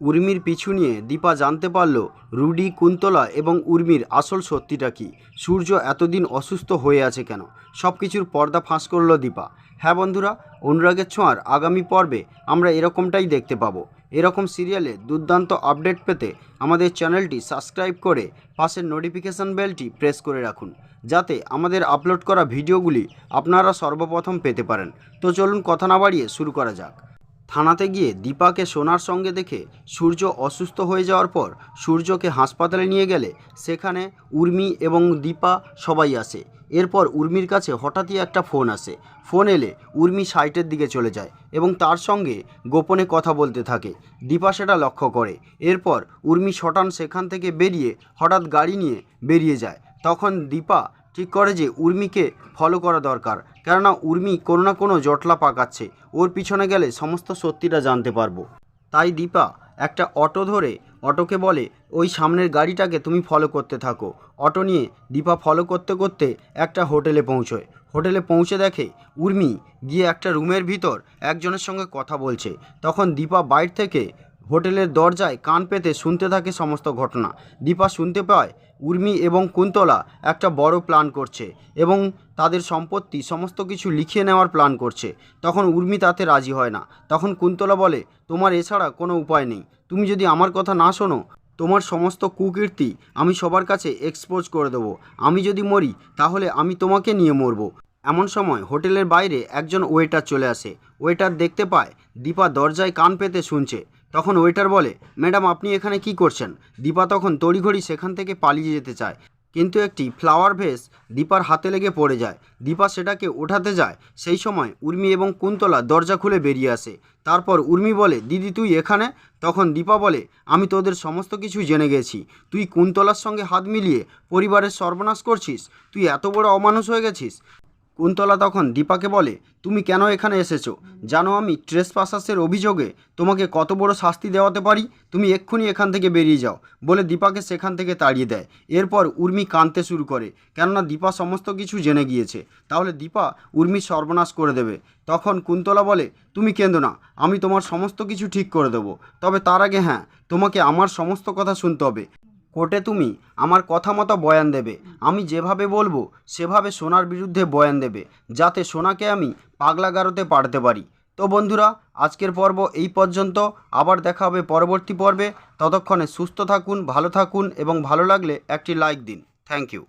উর্মির পিছু নিয়ে দীপা জানতে পারল রুডি, কুন্তলা এবং উর্মির আসল সত্যিটা কি। সূর্য এতদিন অসুস্থ হয়ে আছে কেন? সব কিছুর পর্দা ফাঁস করল দীপা। হ্যাঁ বন্ধুরা, অনুরাগের ছোঁয়ার আগামী পর্বে আমরা এরকমটাই দেখতে পাবো। এরকম সিরিয়ালে দুর্দান্ত আপডেট পেতে আমাদের চ্যানেলটি সাবস্ক্রাইব করে পাশের নোটিফিকেশান বেলটি প্রেস করে রাখুন, যাতে আমাদের আপলোড করা ভিডিওগুলি আপনারা সর্বপ্রথম পেতে পারেন। তো চলুন কথা না বাড়িয়ে শুরু করা যাক। থানাতে গিয়ে দীপাকে সোনার সঙ্গে দেখে সূর্য অসুস্থ হয়ে যাওয়ার পর সূর্যকে হাসপাতালে নিয়ে গেলে সেখানে উর্মি এবং দীপা সবাই আসে। এরপর উর্মির কাছে হঠাৎই একটা ফোন আসে। ফোন এলে উর্মি সাইটের দিকে চলে যায় এবং তার সঙ্গে গোপনে কথা বলতে থাকে। দীপা সেটা লক্ষ্য করে। এরপর উর্মি শটান সেখান থেকে বেরিয়ে হঠাৎ গাড়ি নিয়ে বেরিয়ে যায়। তখন দীপা ঠিক করে যে উর্মিকে ফলো করা দরকার। কেননা উর্মি কোনো না কোনো জটলা পাকাচ্ছে। ওর পিছনে গেলে সমস্ত সত্যিটা জানতে পারব। তাই দীপা, একটা অটো ধরে অটোকে বলে, ওই সামনের গাড়িটাকে তুমি ফলো করতে থাকো। অটো নিয়ে দীপা ফলো করতে করতে একটা হোটেলে পৌঁছয়। হোটেলে পৌঁছে দেখে উর্মি গিয়ে একটা রুমের ভিতর একজনের সঙ্গে কথা বলছে। তখন দীপা বাইর থেকে হোটেলের দরজায় কান পেতে শুনতে থাকে সমস্ত ঘটনা। দীপা শুনতে পায় উর্মি এবং কুন্তলা একটা বড় প্ল্যান করছে এবং তাদের সম্পত্তি, সমস্ত কিছু লিখিয়ে নেওয়ার প্ল্যান করছে। তখন উর্মি তাতে রাজি হয় না। তখন কুন্তলা বলে, তোমার এছাড়া কোনো উপায় নেই। তুমি যদি আমার কথা না শোনো, তোমার সমস্ত কুকীর্তি আমি সবার কাছে এক্সপোজ করে দেবো। আমি যদি মরি, তাহলে আমি তোমাকে নিয়ে মরবো। এমন সময় হোটেলের বাইরে একজন ওয়েটার চলে আসে। ওয়েটার দেখতে পায় দীপা দরজায় কান পেতে শুনছে। তখন ওয়েটার বলে, ম্যাডাম, আপনি এখানে কি করছেন? দীপা তখন তড়িঘড়ি সেখান থেকে পালিয়ে যেতে চায়। কিন্তু একটি ফ্লাওয়ার ভেস দীপার হাতে লেগে পড়ে যায়। দীপা সেটাকে ওঠাতে যায়। সেই সময় উর্মি এবং কুন্তলা দরজা খুলে বেরিয়ে আসে। তারপর উর্মি বলে, দিদি, তুই এখানে? তখন দীপা বলে, আমি তোদের সমস্ত কিছু জেনে গেছি। তুই কুন্তলার সঙ্গে হাত মিলিয়ে পরিবারের সর্বনাশ করছিস? তুই এত বড় অমানুষ হয়ে গেছিস? কুন্তলা তখন দীপাকে বলে, তুমি কেন এখানে এসেছ? জানো আমি ট্রেস পাসাসের অভিযোগে তোমাকে কত বড় শাস্তি দেওয়াতে পারি? তুমি এক্ষুনি এখান থেকে বেরিয়ে যাও। বলে দীপাকে সেখান থেকে তাড়িয়ে দেয়। এরপর উর্মি কাঁদতে শুরু করে, কেননা দীপা সমস্ত কিছু জেনে গিয়েছে। তাহলে দীপা উর্মি সর্বনাশ করে দেবে। তখন কুন্তলা বলে, তুমি কেঁদো না, আমি তোমার সমস্ত কিছু ঠিক করে দেবো। তবে তার আগে হ্যাঁ তোমাকে আমার সমস্ত কথা শুনতে হবে। কোর্টে তুমি আমার কথা মতো বয়ান দেবে। আমি যেভাবে বলব, সেভাবে সোনার বিরুদ্ধে বয়ান দেবে, যাতে সোনাকে আমি পাগলা গারোতে পাঠাতে পারি। তো বন্ধুরা, আজকের পর্ব এই পর্যন্ত। আবার দেখা হবে পরবর্তী পর্বে। ততক্ষণে সুস্থ থাকুন, ভালো থাকুন এবং ভালো লাগলে একটি লাইক দিন। Thank you